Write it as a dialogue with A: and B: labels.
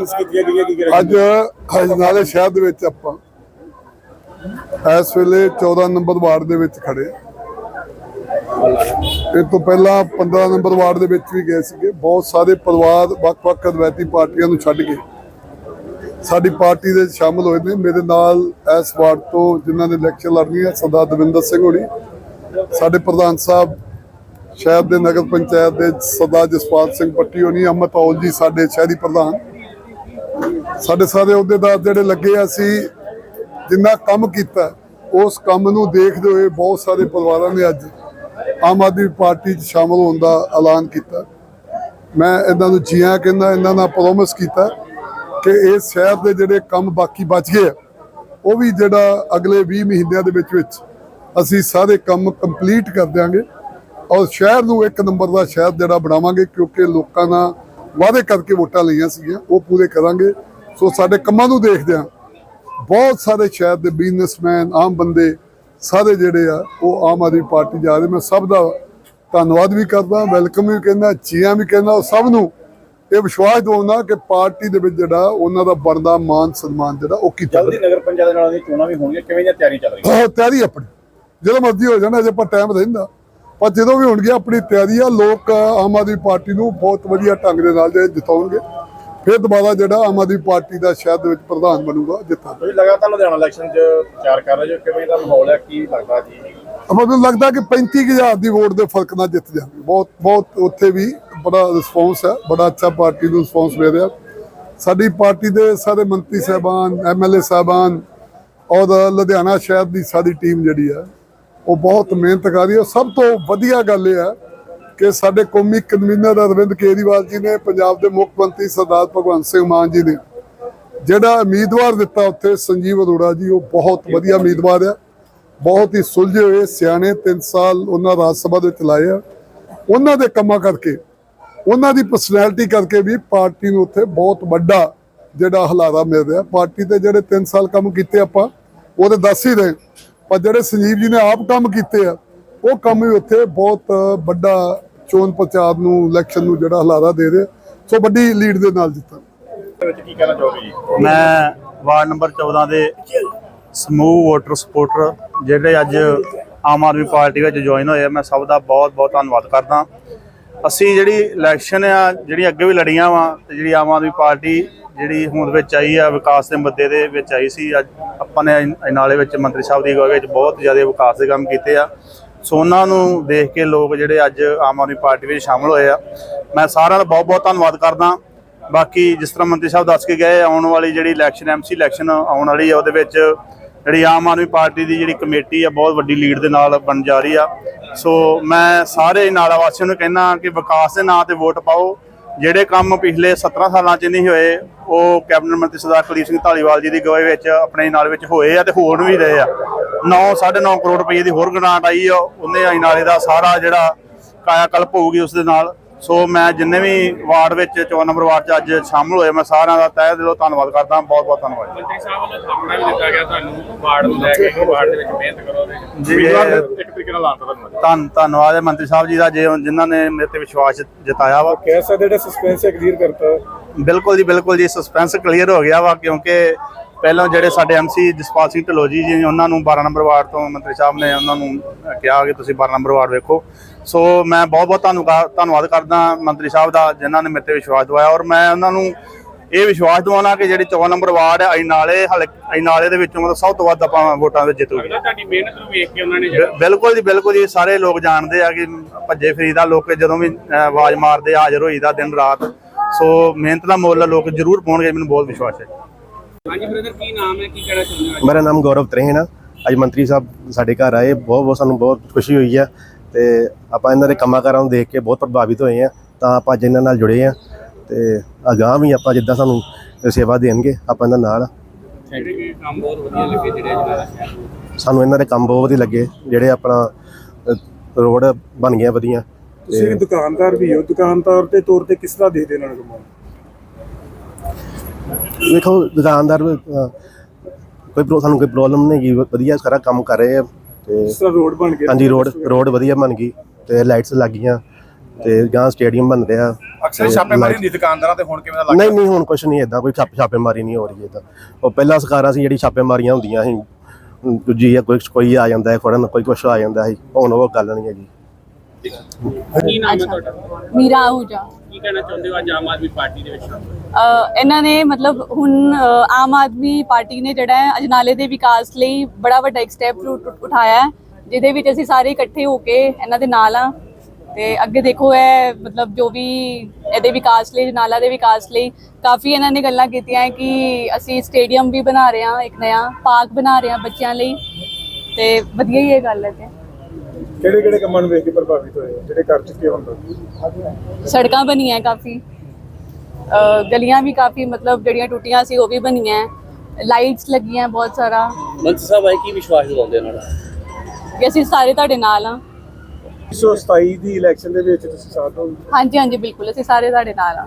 A: Meetings ਕੀਤੀਆਂ ਗਈਆਂ ਕੀ ਕਰਾਂਗੇ
B: ਅੱਜ ਹਜਨਾਲੇ ਸ਼ਹਿਰ ਦੇ ਵਿੱਚ ਆਪਾਂ ਇਸ ਵੇਲੇ 14 ਨੰਬਰ ਵਾਰਡ ਦੇ ਵਿੱਚ ਖੜੇ ਇਹ ਤੋਂ ਪਹਿਲਾਂ 15 ਨੰਬਰ ਵਾਰਡ ਦੇ ਵਿੱਚ ਵੀ ਗਏ ਸੀਗੇ। ਬਹੁਤ ਸਾਰੇ ਪਰਿਵਾਰ, ਵੱਖ-ਵੱਖ ਰਵਾਇਤੀ ਪਾਰਟੀਆਂ ਨੂੰ ਛੱਡ ਕੇ ਸਾਡੀ ਪਾਰਟੀ ਦੇ ਵਿੱਚ ਸ਼ਾਮਲ ਹੋਏ ਨੇ। ਮੇਰੇ ਨਾਲ ਇਸ ਵਾਰਡ ਤੋਂ ਜਿਨ੍ਹਾਂ ਨੇ ਇਲੈਕਸ਼ਨ ਲੜਨੀ ਹੈ, ਸਰਦਾਰ ਦਵਿੰਦਰ ਸਿੰਘ ਹੋਣੀ, ਸਾਡੇ ਪ੍ਰਧਾਨ ਸਾਹਿਬ, ਸ਼ਹਿਰ ਦੇ ਨਗਰ ਪੰਚਾਇਤ ਦੇ ਸਰਦਾਰ ਜਸਪਾਲ ਸਿੰਘ ਪੱਟੀ ਹੋਣੀ ਅਮਤ ਔਲ ਜੀ, ਸਾਡੇ ਸ਼ਹਿਰੀ ਪ੍ਰਧਾਨ। ਸਾਡੇ ਸਾਰੇ ਅਹੁਦੇਦਾਰ ਜਿਹੜੇ ਲੱਗੇ ਆ ਅਸੀਂ ਜਿੰਨਾ ਕੰਮ ਕੀਤਾ, ਉਸ ਕੰਮ ਨੂੰ ਦੇਖਦੇ ਹੋਏ ਬਹੁਤ ਸਾਰੇ ਪਰਿਵਾਰਾਂ ਨੇ ਅੱਜ ਆਮ ਆਦਮੀ ਪਾਰਟੀ 'ਚ ਸ਼ਾਮਲ ਹੋਣ ਦਾ ਐਲਾਨ ਕੀਤਾ। ਮੈਂ ਇਹਨਾਂ ਨੂੰ ਜੀਆਂ ਕਹਿੰਦਾ, ਇਹਨਾਂ ਨਾਲ ਪ੍ਰੋਮਿਸ ਕੀਤਾ ਕਿ ਇਸ ਸ਼ਹਿਰ ਦੇ ਜਿਹੜੇ ਕੰਮ ਬਾਕੀ ਬਚ ਗਏ ਆ, ਉਹ ਵੀ ਜਿਹੜਾ ਅਗਲੇ 20 ਮਹੀਨਿਆਂ ਦੇ ਵਿੱਚ ਵਿੱਚ ਅਸੀਂ ਸਾਰੇ ਕੰਮ ਕੰਪਲੀਟ ਕਰ ਦਿਆਂਗੇ ਔਰ ਸ਼ਹਿਰ ਨੂੰ ਇੱਕ ਨੰਬਰ ਦਾ ਸ਼ਹਿਰ ਜਿਹੜਾ ਬਣਾਵਾਂਗੇ ਕਿਉਂਕਿ ਲੋਕਾਂ ਨਾਲ ਵਾਅਦੇ ਕਰਕੇ ਵੋਟਾਂ ਲਈਆਂ ਸੀਗੀਆਂ, ਉਹ ਪੂਰੇ ਕਰਾਂਗੇ। ਸੋ ਸਾਡੇ ਕੰਮਾਂ ਨੂੰ ਦੇਖਦੇ ਹਾਂ। ਬਹੁਤ ਸਾਰੇ ਸ਼ਹਿਰ ਦੇ ਬਿਜ਼ਨਸਮੈਨ ਆਮ ਬੰਦੇ ਸਾਰੇ ਜਿਹੜੇ ਆ ਉਹ ਆਮ ਆਦਮੀ ਪਾਰਟੀ ਜਾ ਰਹੇ। ਮੈਂ ਸਭ ਦਾ ਧੰਨਵਾਦ ਵੀ ਕਰਦਾ ਵੈਲਕਮ ਵੀ ਕਹਿੰਦਾ ਚੀਆਂ ਵੀ ਕਹਿੰਦਾ ਔਰ ਸਭ ਨੂੰ ਇਹ ਵਿਸ਼ਵਾਸ ਦਿਵਾਉਣਾ ਕਿ ਪਾਰਟੀ ਦੇ ਵਿੱਚ ਜਿਹੜਾ ਉਹਨਾਂ ਦਾ ਬਣਦਾ ਮਾਨ ਸਨਮਾਨ ਜਿਹੜਾ ਉਹ ਕੀਤਾ
A: ਜਲਦੀ ਨਗਰ ਪੰਚਾਇਤ ਨਾਲ ਦੀਆਂ ਚੋਣਾਂ ਵੀ ਹੋਣਗੀਆਂ ਕਿਵੇਂ ਦੀਆਂ ਤਿਆਰੀ ਚੱਲ ਰਹੀ ਹੈ
B: ਤਿਆਰੀ ਆਪਣੀ। ਜਦੋਂ ਮਰਜ਼ੀ ਹੋ ਜਾਣਾ ਅਜੇ ਆਪਾਂ ਟਾਈਮ ਰਹਿੰਦਾ। ਪਰ ਜਦੋਂ ਵੀ ਹੋਣਗੇ ਆਪਣੀ ਤਿਆਰੀ ਆ ਲੋਕ ਆਮ ਆਦਮੀ ਪਾਰਟੀ ਨੂੰ ਬਹੁਤ ਵਧੀਆ ਢੰਗ ਦੇ ਨਾਲ ਜਿਤਾਉਣਗੇ। ਫਿਰ ਦੁਬਾਰਾ ਜਿਹੜਾ ਆਮ ਆਦਮੀ ਪਾਰਟੀ ਦਾ ਸ਼ਹਿਰ ਦੇ ਵਿੱਚ ਪ੍ਰਧਾਨ ਬਣੂਗਾ ਜਿੱਤਾਂ।
A: ਤੁਸੀਂ ਲਗਾਤਾਰ ਲੁਧਿਆਣਾ ਇਲੈਕਸ਼ਨ 'ਚ ਪ੍ਰਚਾਰ ਕਰ ਰਹੇ ਹੋ ਕਿਵੇਂ ਦਾ ਮਾਹੌਲ ਹੈ ਕੀ ਲੱਗਦਾ ਜੀ?
B: ਮੈਨੂੰ ਲੱਗਦਾ ਕਿ 35000 ਦੀ ਵੋਟ ਦੇ ਫ਼ਰਕ ਨਾਲ ਜਿੱਤ ਜਾਣਗੇ। ਬਹੁਤ ਬਹੁਤ ਉੱਥੇ ਵੀ ਬੜਾ ਰਿਸਪੌਂਸ ਹੈ ਬੜਾ ਅੱਛਾ ਪਾਰਟੀ ਨੂੰ ਰਿਸਪੌਂਸ ਮਿਲ ਰਿਹਾ। ਸਾਡੀ ਪਾਰਟੀ ਦੇ ਸਾਰੇ ਮੰਤਰੀ ਸਾਹਿਬਾਨ ਐਮਐਲਏ ਸਾਹਿਬਾਨ ਔਰ ਲੁਧਿਆਣਾ ਸ਼ਹਿਰ ਦੀ ਸਾਡੀ ਟੀਮ ਜਿਹੜੀ ਹੈ ਉਹ ਬਹੁਤ ਮਿਹਨਤ ਕਰ ਰਹੀ ਹੈ। ਸਭ ਤੋਂ ਵਧੀਆ ਗੱਲ ਇਹ ਹੈ ਕਿ ਸਾਡੇ ਕੌਮੀ ਕਨਵੀਨਰ ਅਰਵਿੰਦ ਕੇਜਰੀਵਾਲ ਜੀ ਨੇ ਪੰਜਾਬ ਦੇ ਮੁੱਖ ਮੰਤਰੀ ਸਰਦਾਰ ਭਗਵੰਤ ਸਿੰਘ ਮਾਨ ਜੀ ਨੇ ਜਿਹੜਾ ਉਮੀਦਵਾਰ ਦਿੱਤਾ ਉੱਥੇ ਸੰਜੀਵ ਅਰੋੜਾ ਜੀ, ਉਹ ਬਹੁਤ ਵਧੀਆ ਉਮੀਦਵਾਰ ਆ। ਬਹੁਤ ਹੀ ਸੁਲਝੇ ਹੋਏ, ਸਿਆਣੇ 3 ਸਾਲ ਉਹਨਾਂ ਰਾਜ ਸਭਾ ਦੇ ਵਿੱਚ ਲਾਏ ਆ। ਉਹਨਾਂ ਦੇ ਕੰਮਾਂ ਕਰਕੇ, ਉਹਨਾਂ ਦੀ ਪਰਸਨੈਲਿਟੀ ਕਰਕੇ ਵੀ ਪਾਰਟੀ ਨੂੰ ਉੱਥੇ ਬਹੁਤ ਵੱਡਾ ਜਿਹੜਾ ਹਲਾਰਾ ਮਿਲ ਰਿਹਾ। ਪਾਰਟੀ ਤੇ ਜਿਹੜੇ 3 ਸਾਲ ਕੰਮ ਕੀਤੇ ਆਪਾਂ, ਉਹ ਤੇ ਦੱਸ ਹੀ ਰਹੇ। ਪਰ ਜਿਹੜੇ ਸੰਜੀਵ ਜੀ ਨੇ ਆਪ ਕੰਮ ਕੀਤੇ ਆ, ਉਹ ਕੰਮ ਵੀ ਉੱਥੇ ਬਹੁਤ ਵੱਡਾ ਚੋਣ ਪ੍ਰਚਾਰ ਨੂੰ ਇਲੈਕਸ਼ਨ ਨੂੰ ਜਿਹੜਾ ਹਲਾਰਾ ਦੇ ਰਿਹਾ। ਸੋ ਵੱਡੀ ਲੀਡ ਦੇ ਨਾਲ ਜਿੱਤਾਂ।
A: ਇਹਦੇ ਵਿੱਚ ਕੀ ਕਹਿਣਾ ਚਾਹੋਗੇ ਜੀ?
C: ਮੈਂ ਵਾਰਡ ਨੰਬਰ 14 ਦੇ ਸਮੂਹ ਵੋਟਰ ਸਪੋਰਟਰ ਜਿਹੜੇ ਅੱਜ ਆਮ ਆਦਮੀ ਪਾਰਟੀ ਵਿੱਚ ਜੁਆਇਨ ਹੋਏ ਆ ਮੈਂ ਸਭ ਦਾ ਬਹੁਤ ਬਹੁਤ ਧੰਨਵਾਦ ਕਰਦਾ। ਅਸੀਂ ਜਿਹੜੀ ਇਲੈਕਸ਼ਨ ਆ ਜਿਹੜੀ ਅੱਗੇ ਵੀ ਲੜੀਆਂ ਵਾ ਤੇ ਜਿਹੜੀ ਆਮ ਆਦਮੀ ਪਾਰਟੀ ਜਿਹੜੀ ਹੋਂਦ ਵਿੱਚ ਆਈ ਆ ਵਿਕਾਸ ਦੇ ਮੁੱਦੇ ਦੇ ਵਿੱਚ ਆਈ ਸੀ ਅੱਜ ਆਪਾਂ ਨੇ ਇਹ ਨਾਲੇ ਵਿੱਚ ਮੰਤਰੀ ਸਾਹਿਬ ਦੀ ਅਗਵਾਈ ਵਿੱਚ ਬਹੁਤ ਜ਼ਿਆਦਾ ਵਿਕਾਸ ਦੇ ਕੰਮ ਕੀਤੇ ਆ। ਸੋ ਉਹਨਾਂ ਨੂੰ ਦੇਖ ਕੇ ਲੋਕ ਜਿਹੜੇ ਅੱਜ ਆਮ ਆਦਮੀ ਪਾਰਟੀ ਵਿੱਚ ਸ਼ਾਮਲ ਹੋਏ ਆ। ਮੈਂ ਸਾਰਿਆਂ ਦਾ ਬਹੁਤ ਬਹੁਤ ਧੰਨਵਾਦ ਕਰਦਾ। ਬਾਕੀ ਜਿਸ ਤਰ੍ਹਾਂ ਮੰਤਰੀ ਸਾਹਿਬ ਦੱਸ ਕੇ ਗਏ, ਆਉਣ ਵਾਲੀ ਜਿਹੜੀ ਇਲੈਕਸ਼ਨ ਐਮਸੀ ਇਲੈਕਸ਼ਨ ਆਉਣ ਵਾਲੀ ਆ, ਉਹਦੇ ਵਿੱਚ ਜਿਹੜੀ ਆਮ ਆਦਮੀ ਪਾਰਟੀ ਦੀ ਜਿਹੜੀ ਕਮੇਟੀ ਆ, ਬਹੁਤ ਵੱਡੀ ਲੀਡ ਦੇ ਨਾਲ ਬਣ ਜਾ ਰਹੀ ਆ। ਸੋ ਮੈਂ ਸਾਰੇ ਨਾਲਾ ਵਾਸੀਆਂ ਨੂੰ ਕਹਿਣਾ ਕਿ ਵਿਕਾਸ ਦੇ ਨਾਂ ਤੇ ਵੋਟ ਪਾਓ। ਜਿਹੜੇ ਕੰਮ ਪਿਛਲੇ 17 ਸਾਲਾਂ 'ਚ ਨਹੀਂ ਹੋਏ, ਉਹ ਕੈਬਨਿਟ ਮੰਤਰੀ ਸਰਦਾਰ ਕੁਲਦੀਪ ਸਿੰਘ ਧਾਲੀਵਾਲ ਜੀ ਦੀ ਅਗਵਾਈ ਵਿੱਚ, ਆਪਣੇ ਨਾਲ ਵਿੱਚ ਹੋਏ ਆ ਤੇ ਹੋਰ ਵੀ ਰਹੇ ਆ। 9 9.5 ਕਰੋੜ ਰੁਪਏ ਦੀ ਹੋਰ ਗ੍ਰਾਂਟ ਆਈ ਆ। ਉਹਨੇ ਆਈ ਨਾਲੇ ਦਾ ਸਾਰਾ ਜਿਹੜਾ ਕਾਇਆ ਕਲਪ ਹੋਊਗੀ ਉਸ ਦੇ ਨਾਲ। ਸੋ ਮੈਂ ਜਿੰਨੇ ਵੀ ਵਾਰਡ ਵਿੱਚ 14 ਨੰਬਰ ਵਾਰਡ 'ਚ ਅੱਜ ਸ਼ਾਮਲ ਹੋਏ ਮੈਂ ਸਾਰਿਆਂ ਦਾ ਤਹਿ ਦਿਲੋਂ ਧੰਨਵਾਦ ਕਰਦਾ। ਬਹੁਤ ਬਹੁਤ ਧੰਨਵਾਦ
D: ਮੰਤਰੀ ਸਾਹਿਬ ਵੱਲੋਂ ਸਾਹਮਣਾ ਵੀ ਦਿੱਤਾ ਗਿਆ ਤੁਹਾਨੂੰ ਵਾਰਡ ਨੂੰ ਲੈ ਕੇ ਵਾਰਡ ਦੇ ਵਿੱਚ ਮਿਹਨਤ ਕਰੋ ਤੇ
C: ਜੀ।
A: ਇੱਕ ਤਰੀਕੇ ਨਾਲ ਲਾਤਾ ਤੁਹਾਨੂੰ।
C: ਧੰਨ ਧੰਨਵਾਦ ਹੈ ਮੰਤਰੀ ਸਾਹਿਬ ਜੀ ਦਾ ਜੇ ਜਿਨ੍ਹਾਂ ਨੇ ਮੇਰੇ ਤੇ ਵਿਸ਼ਵਾਸ ਜਤਾਇਆ ਵਾ।
A: ਕਹਿ ਸਕਦੇ ਜਿਹੜਾ ਸਸਪੈਂਸ ਹੈ ਕਲੀਅਰ ਕਰਤਾ।
C: ਬਿਲਕੁਲ ਜੀ ਬਿਲਕੁਲ ਜੀ ਸਸਪੈਂਸ ਕਲੀਅਰ ਹੋ ਗਿਆ ਵਾ ਕਿਉਂਕਿ ਪਹਿਲਾਂ ਜਿਹੜੇ ਸਾਡੇ ਐਮਸੀ ਜਸਪਾਲ ਸਿੰਘ ਢਲੋਜੀ ਜੀ ਉਹਨਾਂ ਨੂੰ 12 ਨੰਬਰ ਵਾਰਡ ਤੋਂ ਮੰਤਰੀ ਸਾਹਿਬ ਨੇ ਉਹਨਾਂ ਨੂੰ ਕਿਹਾ ਕਿ ਤੁਸੀਂ 12 ਨੰਬਰ ਵਾਰਡ ਵੇਖੋ। ਸੋ ਮੈਂ ਬਹੁਤ ਬਹੁਤ ਧੰਨਵਾਦ ਧੰਨਵਾਦ ਕਰਦਾ ਮੰਤਰੀ ਸਾਹਿਬ ਦਾ ਜਿਨ੍ਹਾਂ ਨੇ ਮੇਰੇ ਤੇ ਵਿਸ਼ਵਾਸ ਦਵਾਇਆ। ਔਰ ਮੈਂ ਉਹਨਾਂ ਨੂੰ ਇਹ ਵਿਸ਼ਵਾਸ ਦਿਵਾਉਣਾ ਕਿ ਜਿਹੜੀ 14 ਨੰਬਰ ਵਾਰਡ ਹੈ ਅਜਨਾਲੇ ਹਲਕੇ ਅਜਨਾਲੇ ਦੇ ਵਿੱਚੋਂ ਮਤਲਬ ਸਭ ਤੋਂ ਵੱਧ ਆਪਾਂ ਵੋਟਾਂ ਵਿੱਚ ਜਿੱਤੂਗੇ
D: ਤੁਹਾਡੀ ਮਿਹਨਤ ਨੂੰ ਵੇਖ ਕੇ ਉਹਨਾਂ ਨੇ
C: ਬਿਲਕੁਲ ਜੀ ਬਿਲਕੁਲ ਜੀ। ਸਾਰੇ ਲੋਕ ਜਾਣਦੇ ਆ ਕਿ ਭੱਜੇ ਫਰੀਦਾ ਲੋਕ ਜਦੋਂ ਵੀ ਆਵਾਜ਼ ਮਾਰਦੇ ਹਾਜ਼ਰ ਹੋਈਦਾ ਦਿਨ ਰਾਤ। ਸੋ ਮਿਹਨਤ ਦਾ ਮੁੱਲ ਲੋਕ ਜ਼ਰੂਰ ਪਾਉਣਗੇ ਮੈਨੂੰ ਬਹੁਤ ਵਿਸ਼ਵਾਸ ਹੈ।
D: ਹਾਂਜੀ ਬ੍ਰਦਰ ਕੀ ਨਾਮ ਹੈ? ਕੀ ਕਹਿਣਾ ਚਾਹੁੰਦੇ ਹੋ
E: ਮੇਰਾ ਨਾਮ ਗੌਰਵ ਤ੍ਰੇਹਨ ਆ ਅੱਜ ਮੰਤਰੀ ਸਾਹਿਬ ਸਾਡੇ ਘਰ ਆਏ। ਬਹੁਤ ਬਹੁਤ ਸਾਨੂੰ ਬਹੁਤ ਖੁਸ਼ੀ ਹੋਈ ਆ ਤੇ ਆਪਾਂ ਇਹਨਾਂ ਦੇ ਕੰਮਾਂ ਕਾਰਾਂ ਨੂੰ ਦੇਖ ਕੇ ਬਹੁਤ ਪ੍ਰਭਾਵਿਤ ਹੋਏ ਆ। ਤਾਂ ਆਪਾਂ ਅੱਜ ਇਹਨਾਂ ਨਾਲ ਜੁੜੇ ਆ ਤੇ ਅਗਾਂਹ ਵੀ ਆਪਾਂ ਜਿੱਦਾਂ ਸਾਨੂੰ ਸੇਵਾ ਦੇਣਗੇ ਆਪਾਂ ਇਹਨਾਂ ਨਾਲ
D: ਕੰਮ ਬਹੁਤ ਵਧੀਆ ਲੱਗੇ ਜਿਹੜੇ
E: ਸਾਨੂੰ ਇਹਨਾਂ ਦੇ ਕੰਮ ਬਹੁਤ ਵਧੀਆ ਲੱਗੇ ਜਿਹੜੇ ਆਪਣਾ ਰੋਡ ਬਣ ਗਿਆ ਵਧੀਆ।
F: ਤੁਸੀਂ ਦੁਕਾਨਦਾਰ ਵੀ ਹੋ। ਦੁਕਾਨਦਾਰ ਦੇ ਤੌਰ ਤੇ ਕਿਸ ਤਰ੍ਹਾਂ ਦੇਖਦੇ ਨਾਲ ਕਮਾਲ
E: ਵੇਖੋ ਦੁਕਾਨਦਾਰ ਕੋਈ ਪ੍ਰੋ- ਸਾਨੂੰ ਕੋਈ ਪ੍ਰੋਬਲਮ ਨਹੀਂ ਗੀ ਵਧੀਆ ਸਾਰਾ ਕੰਮ ਕਰ ਰਹੇ ਆ ਤੇ
F: ਜਿਸ ਤਰ੍ਹਾਂ ਰੋਡ ਬਣ ਗਿਆ।
E: ਹਾਂਜੀ ਰੋਡ ਰੋਡ ਵਧੀਆ ਬਣ ਗਈ ਤੇ ਲਾਈਟਸ ਲੱਗ ਗਈਆਂ ਤੇ ਗਾਂ ਸਟੇਡੀਅਮ ਬਣ ਰਿਹਾ।
A: ਅਕਸਰ ਛਾਪੇਮਾਰੀ ਹੁੰਦੀ ਦੁਕਾਨਦਾਰਾਂ ਤੇ ਹੁਣ ਕਿਵੇਂ ਦਾ
E: ਨਹੀਂ
A: ਲੱਗਦਾ?
E: ਨਹੀਂ ਹੁਣ ਕੁਝ ਨਹੀਂ ਇਦਾਂ ਕੋਈ ਛਾਪ ਛਾਪੇਮਾਰੀ ਨਹੀਂ ਹੋ ਰਹੀ ਇਦਾਂ ਉਹ ਪਹਿਲਾਂ ਸਰਕਾਰਾਂ ਸੀ ਜਿਹੜੀ ਛਾਪੇਮਾਰੀਆਂ ਹੁੰਦੀਆਂ ਸੀ ਹੁਣ ਦੂਜੀ ਆ ਕੋਈ ਕੋਈ ਆ ਜਾਂਦਾ ਹੈ ਫੜਨ ਕੋਈ ਕੁਛ ਆ ਜਾਂਦਾ ਸੀ ਹੁਣ ਉਹ ਗੱਲ ਨਹੀਂ ਹੈਗੀ।
D: ਕੀ ਨਾਮ ਹੈ ਤੁਹਾਡਾ?
G: ਮੀਰਾ ਆਹੂਜਾ।
D: ਕੀ ਕਹਿਣਾ ਚਾਹੁੰਦੇ ਹੋ? ਅੱਜ ਆਮ ਆਦਮੀ ਪਾਰਟੀ ਦੇ ਵਿੱਚ
G: ਇਹਨਾਂ ਨੇ ਮਤਲਬ ਹੁਣ ਆਮ ਆਦਮੀ ਪਾਰਟੀ ਨੇ ਜਿਹੜਾ ਹੈ ਅਜਨਾਲੇ ਦੇ ਵਿਕਾਸ ਲਈ ਬੜਾ ਵੱਡਾ ਇੱਕ ਸਟੈਪ ਉਠਾਇਆ ਹੈ, ਜਿਹਦੇ ਵਿੱਚ ਅਸੀਂ ਸਾਰੇ ਇਕੱਠੇ ਹੋ ਕੇ ਇਹਨਾਂ ਦੇ ਨਾਲ ਆ ਤੇ ਅੱਗੇ ਦੇਖੋ ਇਹ ਮਤਲਬ ਜੋ ਵੀ ਇਹਦੇ ਵਿਕਾਸ ਲਈ, ਅਜਨਾਲਾ ਦੇ ਵਿਕਾਸ ਲਈ ਕਾਫੀ ਇਹਨਾਂ ਨੇ ਗੱਲਾਂ ਕੀਤੀਆਂ ਕਿ ਅਸੀਂ ਸਟੇਡੀਅਮ ਵੀ ਬਣਾ ਰਹੇ ਹਾਂ, ਇੱਕ ਨਵਾਂ ਪਾਰਕ ਬਣਾ ਰਹੇ ਹਾਂ ਬੱਚਿਆਂ ਲਈ। ਤੇ ਵਧੀਆ ਹੀ ਇਹ ਗੱਲ ਹੈ ਤੇ
F: ਕਿਹੜੇ ਕਿਹੜੇ ਕੰਮਾਂ ਨੂੰ ਵੇਖ ਕੇ ਪ੍ਰਭਾਵਿਤ ਹੋਏ ਹੋ, ਜਿਹੜੇ ਕਰ ਚੁੱਕੇ ਹੁਣ
G: ਸੜਕਾਂ ਬਣੀਆਂ ਕਾਫੀ। ਗਲੀਆਂ ਵੀ ਕਾਫੀ ਮਤਲਬ ਜਿਹੜੀਆਂ ਟੁੱਟੀਆਂ ਸੀ ਉਹ ਵੀ ਬਣੀਆਂ। ਲਾਈਟਸ ਲੱਗੀਆਂ ਬਹੁਤ ਸਾਰਾ।
H: ਮੰਤਰੀ ਸਾਹਿਬ ਆਏ ਕੀ ਵਿਸ਼ਵਾਸ ਦਿਵਾਉਂਦੇ ਉਹਨਾਂ ਦਾ?
G: ਕਿ ਅਸੀਂ ਸਾਰੇ ਤੁਹਾਡੇ ਨਾਲ ਆ
F: 127 ਦੀ ਇਲੈਕਸ਼ਨ ਦੇ ਵਿੱਚ ਤੁਸੀਂ ਸਾਥ ਹੋ
G: ਹਾਂਜੀ ਹਾਂਜੀ ਬਿਲਕੁਲ ਅਸੀਂ ਸਾਰੇ ਤੁਹਾਡੇ ਨਾਲ ਆ